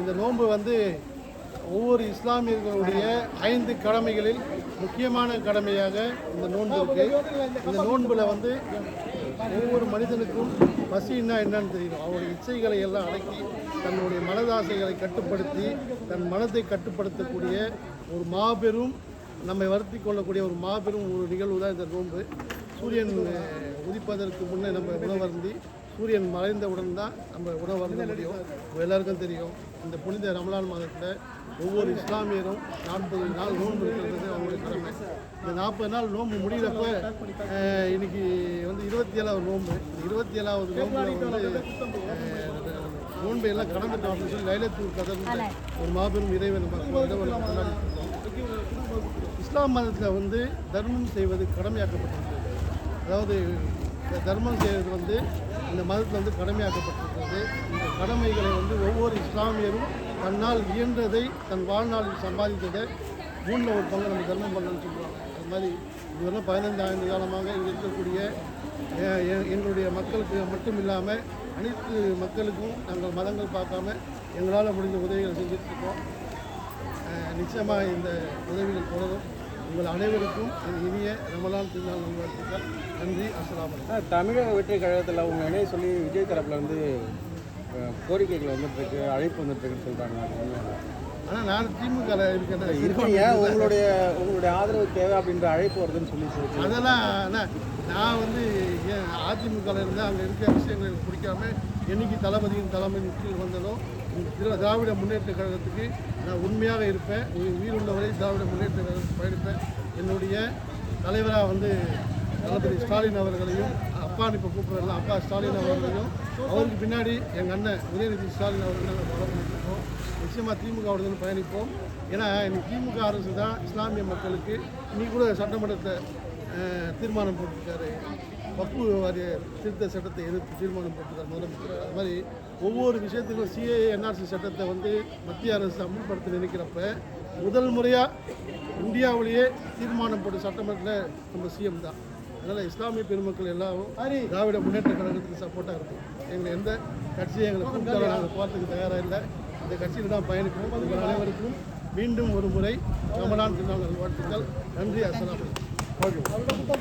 இந்த நோன்பு வந்து ஒவ்வொரு இஸ்லாமியர்களுடைய ஐந்து கடமைகளில் முக்கியமான கடமையாக இந்த நோன்பு இருக்கு. இந்த நோன்பில் வந்து ஒவ்வொரு மனிதனுக்கும் பசின்னா என்னன்னு தெரியும். அவருடைய இச்சைகளை எல்லாம் அடக்கி தன்னுடைய மனதாசைகளை கட்டுப்படுத்தி தன் மனதை கட்டுப்படுத்தக்கூடிய ஒரு மாபெரும் நம்மை வருத்தி கொள்ளக்கூடிய ஒரு மாபெரும் ஒரு நிகழ்வு தான் இந்த நோன்பு. சூரியன் உதிப்பதற்கு முன்னே நம்ம உணவருந்தி சூரியன் மறைந்தவுடன் தான் நம்ம உணவருந்த முடியும். எல்லாருக்கும் தெரியும். இந்த புனித ரமலான் மாதத்தில் ஒவ்வொரு இஸ்லாமியரும் நாற்பது நாள் நோன்பு இருக்கிறது அவங்களுடைய கடமை. இந்த நாற்பது நாள் நோன்பு முடிகிறப்ப இன்னைக்கு வந்து இருபத்தி ஏழாவது நோன்பு. இருபத்தி ஏழாவது நோன்பு வந்து நோன்பை எல்லாம் கடந்துட்டோம் அப்படின்னு சொல்லி லைலத்தூர் கதர் ஒரு மாபெரும் இறைவன் மக்கள் இஸ்லாம் மதத்தில் வந்து தர்மம் செய்வது கடமையாக்கப்பட்டிருக்கிறது. அதாவது இந்த தர்மம் செய்வது வந்து இந்த மதத்தில் வந்து கடமையாக்கப்பட்டிருக்கிறது. இந்த கடமைகளை வந்து ஒவ்வொரு இஸ்லாமியரும் தன்னால் இயன்றதை தன் வாழ்நாளில் சம்பாதித்ததை மூணில் ஒரு பங்கு நம்ம தர்மம் பண்ணணும்னு சொல்லுவாங்க அது மாதிரி இதுவெல்லாம் பதினைந்து ஆண்டு காலமாக இங்கே இருக்கக்கூடிய எ- எங்களுடைய மக்களுக்கு மட்டும் இல்லாமல் அனைத்து மக்களுக்கும் நாங்கள் மதங்கள் பார்க்காம எங்களால் முடிந்த உதவிகளை செஞ்சுட்டு நிச்சயமாக இந்த உதவிகள் உங்கள் அனைவருக்கும் இனிய ரமலான் திருநாள் நல்வாழ்த்துக்கள். நன்றி ஆனா, தமிழக வெற்றி கழகத்தில் அவங்க இணைய சொல்லி விஜய் தரப்புல வந்து கோரிக்கைகள் வந்துட்டு இருக்கு அழைப்பு வந்துட்டு இருக்குன்னு சொல்றாங்க ஆனால் நான் திமுக இருக்கிறேன் இருக்கீங்க. உங்களுடைய உங்களுடைய ஆதரவு தேவை அப்படின்ற அழைப்பு வருதுன்னு சொல்லி சொல்லி அதெல்லாம் நான் வந்து ஏன் அதிமுகவில் இருந்தால் அங்கே இருக்கிற விஷயங்கள் பிடிக்காம என்னைக்கு தளபதியின் தலைமையின் கீழ் வந்ததோ இதில் திராவிட முன்னேற்ற கழகத்துக்கு நான் உண்மையாக இருப்பேன். உயிர் உயிருள்ளவரை திராவிட முன்னேற்ற கழகத்துக்கு பயணிப்பேன். என்னுடைய தலைவராக வந்து தளபதி ஸ்டாலின் அவர்களையும் அப்பான்னு இப்போ கூப்பிட்றல அப்பா ஸ்டாலின் அவர்களையும் அவருக்கு பின்னாடி எங்கள் அண்ணன் உதயநிதி ஸ்டாலின் அவர்கள் நாங்கள் ஃபாலோ பண்ணிட்டுருக்கோம் நிச்சயமாக திமுகவுடன் பயணிப்போம். ஏன்னா இன்னைக்கு திமுக அரசு தான் இஸ்லாமிய மக்களுக்கு இன்னைக்கு கூட சட்டமன்றத்தை தீர்மானம் போட்டிருக்காரு. வக்பு வாரிய திருத்த சட்டத்தை எதிர்த்து தீர்மானம் போட்டிருக்காரு முதலமைச்சர். அது மாதிரி ஒவ்வொரு விஷயத்துக்கும் சிஏ என்ஆர்சி சட்டத்தை வந்து மத்திய அரசு அமல்படுத்த நினைக்கிறப்ப முதல் முறையாக இந்தியாவிலேயே தீர்மானம் போட்ட சட்டமன்றத்தில் நம்ம சிஎம் தான். அதனால் இஸ்லாமிய பெருமக்கள் எல்லாரும் திராவிட முன்னேற்ற கழகத்துக்கு சப்போர்ட்டாக இருக்கும் எங்களை எந்த கட்சியும் எங்களை கூப்பிட்டாலும் நாங்கள் போகிறதுக்கு தயாராக இல்லை. இந்த கட்சியில் தான் பயணிப்போம் உங்கள் அனைவருக்கும் மீண்டும் ஒரு முறை ரமலான் திருநாள் நல்வாழ்த்துக்கள். நன்றி அஸ்ஸலாமு 食べたかった。